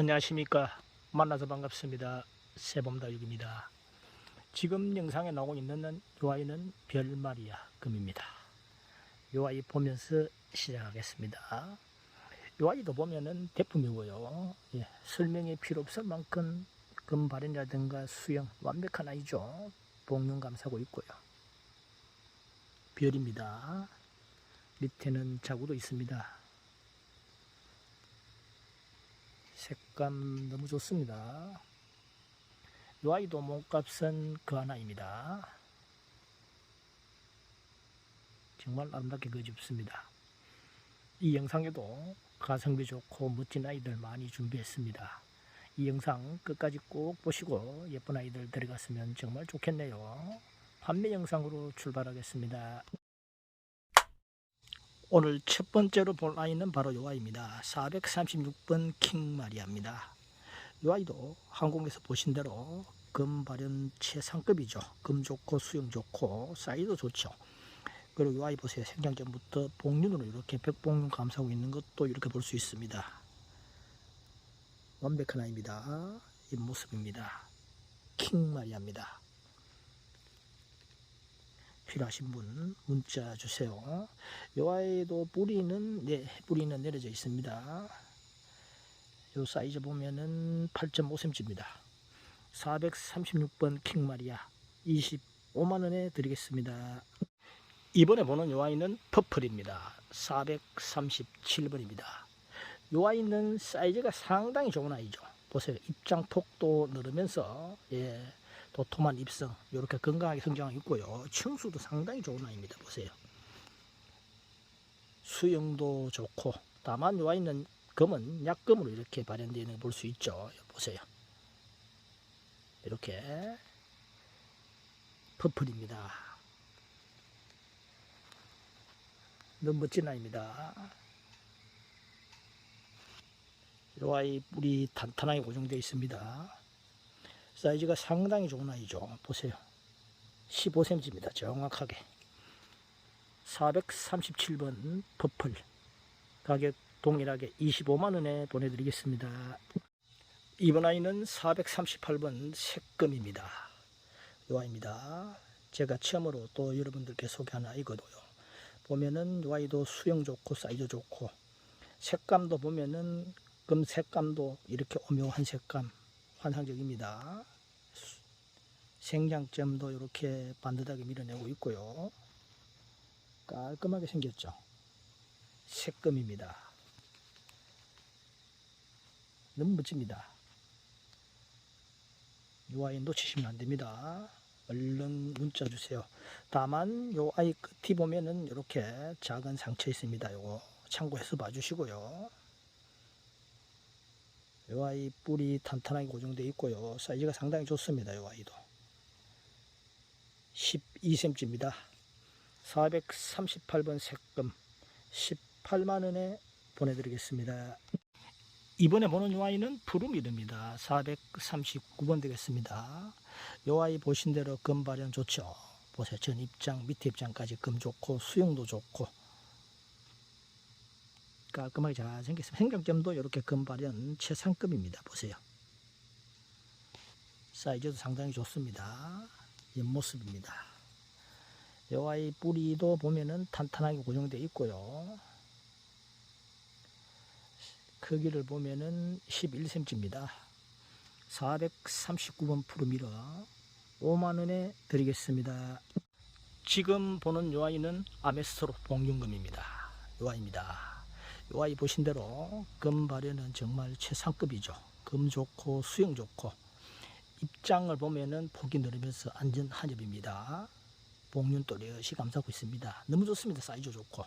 안녕하십니까. 만나서 반갑습니다. 세범다육입니다. 지금 영상에 나오고 있는 요 아이는 별마리아 금입니다. 요 아이 보면서 시작하겠습니다. 요 아이도 보면은 대품이고요. 예, 설명이 필요 없을 만큼 금 발현이라든가 수영 완벽한 아이죠. 복륜 감싸고 있고요. 별입니다. 밑에는 자구도 있습니다 색감 너무 좋습니다. 이 아이도 몸값은 그 하나입니다. 정말 아름답게 그집습니다. 이 영상에도 가성비 좋고 멋진 아이들 많이 준비했습니다. 이 영상 끝까지 꼭 보시고 예쁜 아이들 데려갔으면 정말 좋겠네요. 판매 영상으로 출발하겠습니다. 오늘 첫 번째로 볼 아이는 바로 요 아이입니다. 436번 킹마리아입니다. 요 아이도 항공에서 보신 대로 금 발현 최상급이죠. 금 좋고 수영 좋고 사이즈 좋죠. 그리고 요 아이 보세요. 생장 전부터 복륜으로 이렇게 백복륜 감싸고 있는 것도 이렇게 볼 수 있습니다. 완벽한 아이입니다. 이 모습입니다. 킹마리아입니다. 필요하신 분 문자 주세요. 요 아이도 뿌리는 네 뿌리는 내려져 있습니다. 요 사이즈 보면은 8.5cm입니다. 436번 킹마리아 25만 원에 드리겠습니다. 이번에 보는 요 아이는 퍼플입니다. 437번입니다. 요 아이는 사이즈가 상당히 좋은 아이죠. 보세요. 입장 폭도 늘으면서 예, 도톰한 입성 이렇게 건강하게 성장하고 있고요. 층수도 상당히 좋은 아이입니다. 보세요. 수영도 좋고 다만 요 아이는 금은 약금으로 이렇게 발현되어 있는 걸볼수 있죠. 보세요. 이렇게 퍼플입니다. 너무 멋진 아이입니다. 요 아이 뿌리 탄탄하게 고정되어 있습니다. 사이즈가 상당히 좋은 아이죠. 보세요. 15cm입니다. 정확하게. 437번 퍼플. 가격 동일하게 25만원에 보내드리겠습니다. 이번 아이는 438번 색금입니다. 이 아이입니다. 제가 처음으로 또 여러분들께 소개한 아이거든요. 보면은 이 아이도 수영 좋고 사이즈 좋고 색감도 보면은 금 색감도 이렇게 오묘한 색감 환상적입니다. 생장점도 이렇게 반듯하게 밀어내고 있고요. 깔끔하게 생겼죠. 색금입니다. 너무 멋집니다. 이 아이 놓치시면 안 됩니다. 얼른 문자 주세요. 다만 요 아이 끝이 보면은 이렇게 작은 상처 있습니다. 요거 참고해서 봐주시고요. 요 아이 뿌리 탄탄하게 고정되어 있고요. 사이즈가 상당히 좋습니다. 요 아이도. 12cm입니다. 438번 색금 18만원에 보내드리겠습니다. 이번에 보는 요 아이는 푸르미르입니다. 439번 되겠습니다. 요 아이 보신 대로 금 발현 좋죠. 보세요. 전 입장, 밑에 입장까지 금 좋고 수영도 좋고 깔끔하게 잘 생겼습니다. 생각점도 이렇게 금 발현 최상급입니다. 보세요. 사이즈도 상당히 좋습니다. 옆모습입니다. 요 아이 뿌리도 보면은 탄탄하게 고정되어 있고요. 크기를 보면은 11cm입니다. 439번 푸르미러 5만원에 드리겠습니다. 지금 보는 요 아이는 아메스토로 봉균금입니다. 요 아이입니다. 요 아이 보신 대로 금 발현은 정말 최상급이죠. 금 좋고 수영 좋고 입장을 보면은 폭이 늘으면서 안전 한엽입니다. 복륜 또렷이 감싸고 있습니다. 너무 좋습니다. 사이즈 좋고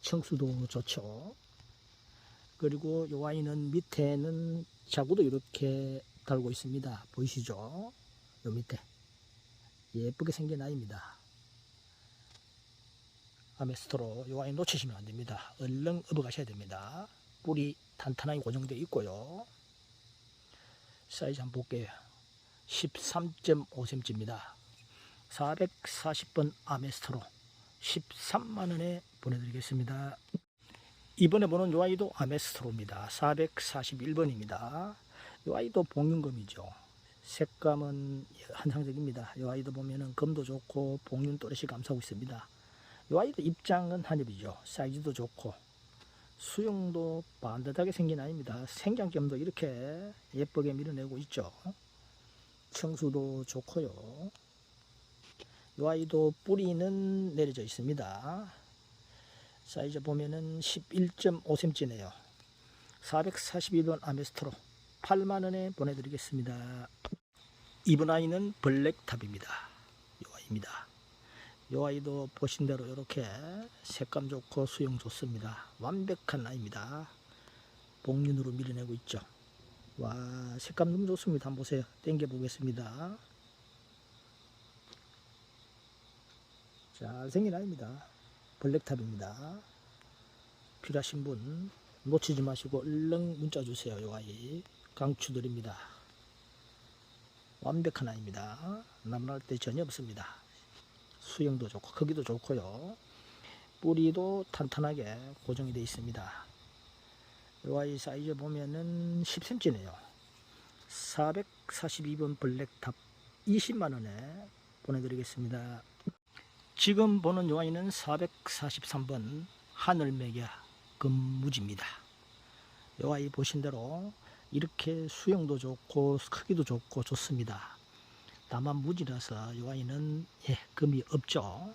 청수도 좋죠. 그리고 요 아이는 밑에는 자구도 이렇게 달고 있습니다. 보이시죠? 요 밑에 예쁘게 생긴 아이입니다. 아메스토로 요 아이 놓치시면 안 됩니다. 얼른 업어 가셔야 됩니다. 뿌리 탄탄하게 고정되어 있고요. 사이즈 한번 볼게요. 13.5cm입니다. 440번 아메스토로 13만원에 보내드리겠습니다. 이번에 보는 요 아이도 아메스트로입니다. 441번입니다. 요 아이도 봉윤금이죠. 색감은 환상적입니다. 요 아이도 보면은 금도 좋고 봉윤 또렷이 감싸고 있습니다. 요 아이도 입장은 한엽이죠. 사이즈도 좋고 수영도 반듯하게 생긴 아이입니다. 생장점도 이렇게 예쁘게 밀어내고 있죠. 청수도 좋고요. 요 아이도 뿌리는 내려져 있습니다. 사이즈 보면은 11.5cm네요. 442번 아메스트로 8만원에 보내드리겠습니다. 이번 아이는 블랙탑입니다. 요 아이입니다. 요 아이도 보신 대로 이렇게 색감 좋고 수영 좋습니다. 완벽한 아이입니다. 복륜으로 밀어내고 있죠. 와 색감 너무 좋습니다. 한번 보세요. 당겨 보겠습니다. 잘생긴 아이입니다. 블랙탑입니다. 필요하신 분 놓치지 마시고 얼른 문자 주세요. 요 아이 강추드립니다. 완벽한 아이입니다. 남날 때 전혀 없습니다. 수영도 좋고 크기도 좋고요. 뿌리도 탄탄하게 고정이 되어 있습니다. 요 아이 사이즈 보면은 10cm네요. 442번 블랙탑 20만원에 보내드리겠습니다. 지금 보는 요 아이는 443번 하늘매겨 금무지입니다. 요 아이 보신 대로 이렇게 수영도 좋고 크기도 좋고 좋습니다. 다만 무지라서 요 아이는 예, 금이 없죠.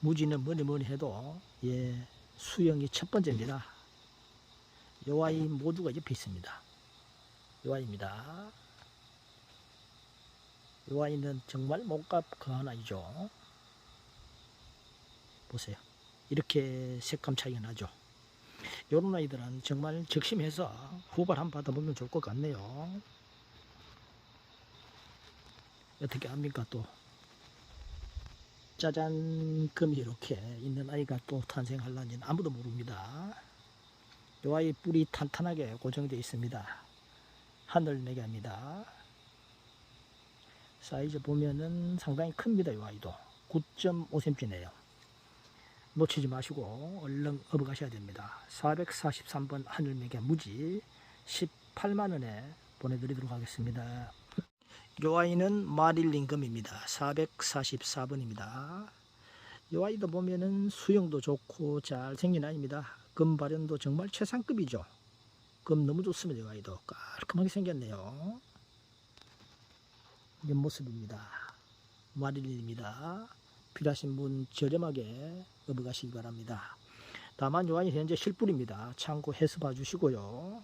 무지는 뭐니 뭐니 해도 예, 수영이 첫 번째입니다. 요 아이 모두가 옆에 있습니다. 요 아이입니다. 요 아이는 정말 몸값 그한 아이죠. 보세요. 이렇게 색감 차이가 나죠. 요런 아이들은 정말 적심해서 후발 한번 받아보면 좋을 것 같네요. 어떻게 합니까 또 짜잔 금이 이렇게 있는 아이가 또 탄생할런지는 아무도 모릅니다. 요 아이 뿌리 탄탄하게 고정되어 있습니다. 하늘 매개입니다. 사이즈 보면은 상당히 큽니다. 요 아이도 9.5cm네요. 놓치지 마시고 얼른 업어 가셔야 됩니다. 443번 하늘매개 무지 18만원에 보내드리도록 하겠습니다. 요 아이는 마릴린 금입니다. 444번입니다. 요 아이도 보면은 수영도 좋고 잘생긴 아이입니다. 금 발현도 정말 최상급이죠. 금 너무 좋습니다. 요 아이도 깔끔하게 생겼네요. 옆모습입니다. 마릴린입니다. 필요하신 분 저렴하게 업어가시기 바랍니다. 다만 요 아이 현재 실뿌입니다. 참고 해서 봐주시고요.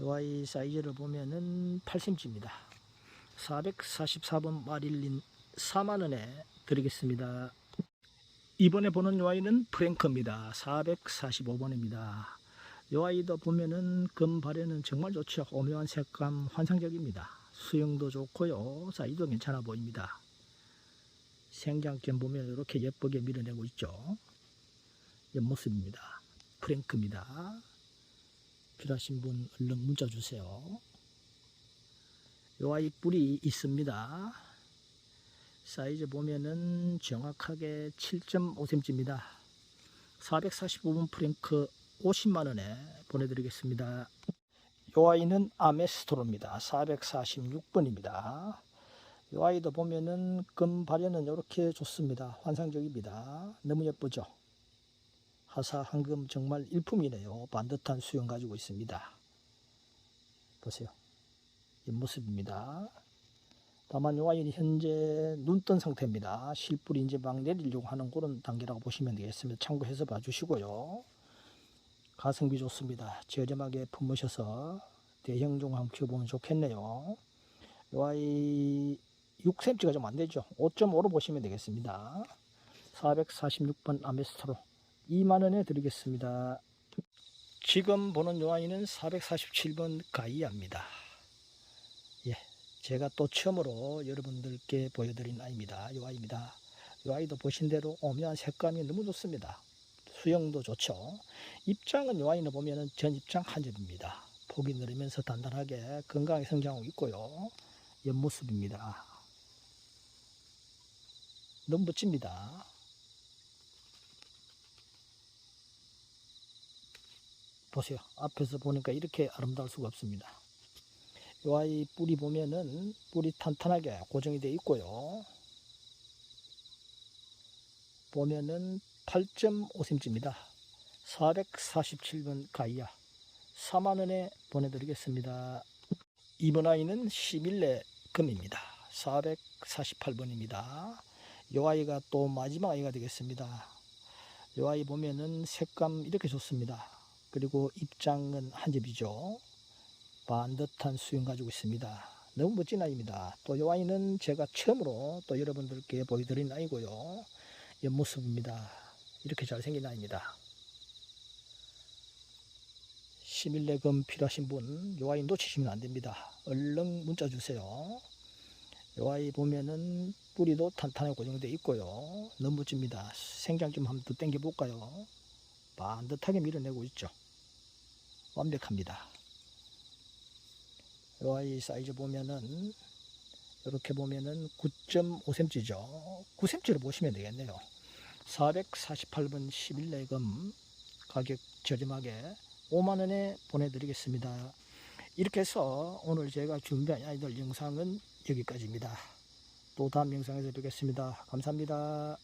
요 아이 사이즈를 보면은 8cm입니다. 444번 마릴린 4만원에 드리겠습니다. 이번에 보는 요 아이는 프랭크입니다. 445번입니다. 요 아이도 보면은 금 발에는 정말 좋죠. 오묘한 색감 환상적입니다. 수영도 좋고요. 사이즈도 괜찮아 보입니다. 생장점 보면 이렇게 예쁘게 밀어내고 있죠. 옆모습입니다. 프랭크입니다. 필요하신 분 얼른 문자 주세요. 요 아이 뿔이 있습니다. 사이즈 보면은 정확하게 7.5cm입니다. 445번 프랭크 50만원에 보내드리겠습니다. 요 아이는 아메스토로입니다. 446번입니다. 이 아이도 보면은 금 발현은 이렇게 좋습니다. 환상적입니다. 너무 예쁘죠? 하사 황금 정말 일품이네요. 반듯한 수영 가지고 있습니다. 보세요. 옆모습입니다. 다만 이 아이는 현재 눈 뜬 상태입니다. 실뿔이 이제 막 내리려고 하는 그런 단계라고 보시면 되겠습니다. 참고해서 봐주시고요. 가성비 좋습니다. 저렴하게 품으셔서 대형종 한번 키워보면 좋겠네요. 이 아이 6cm가 좀 안되죠 5.5로 보시면 되겠습니다 446번 아메스트로 2만원에 드리겠습니다. 지금 보는 요 아이는 447번 가이아입니다. 예, 제가 또 처음으로 여러분들께 보여드린 아이입니다. 요 아이입니다. 요 아이도 보신 대로 오묘한 색감이 너무 좋습니다. 수영도 좋죠. 입장은 요 아이는 보면은 전 입장 한 점입니다. 폭이 늘으면서 단단하게 건강하게 성장하고 있고요. 옆모습입니다. 너무 멋집니다. 보세요. 앞에서 보니까 이렇게 아름다울 수가 없습니다. 이 아이 뿌리 보면은 뿌리 탄탄하게 고정이 되어 있고요. 보면은 8.5cm입니다. 447번 가이아 4만원에 보내드리겠습니다. 이번 아이는 11례 금입니다. 448번입니다. 이 아이가 또 마지막 아이가 되겠습니다. 이 아이 보면은 색감 이렇게 좋습니다. 그리고 입장은 한 접이죠. 반듯한 수영 가지고 있습니다. 너무 멋진 아이입니다. 또 이 아이는 제가 처음으로 또 여러분들께 보여드린 아이고요. 옆모습입니다. 이렇게 잘생긴 아이입니다. 11레금 필요하신 분, 요 아이 놓치시면 안 됩니다. 얼른 문자 주세요. 요 아이 보면은 뿌리도 탄탄하게 고정되어 있고요. 너무 멋집니다. 생장 좀 한번 더 당겨 볼까요? 반듯하게 밀어내고 있죠. 완벽합니다. 요 아이 사이즈 보면은 이렇게 보면은 9.5cm죠. 9cm로 보시면 되겠네요. 448번 11레금 가격 저렴하게 5만원에 보내드리겠습니다. 이렇게 해서 오늘 제가 준비한 아이들 영상은 여기까지입니다. 또 다음 영상에서 뵙겠습니다. 감사합니다.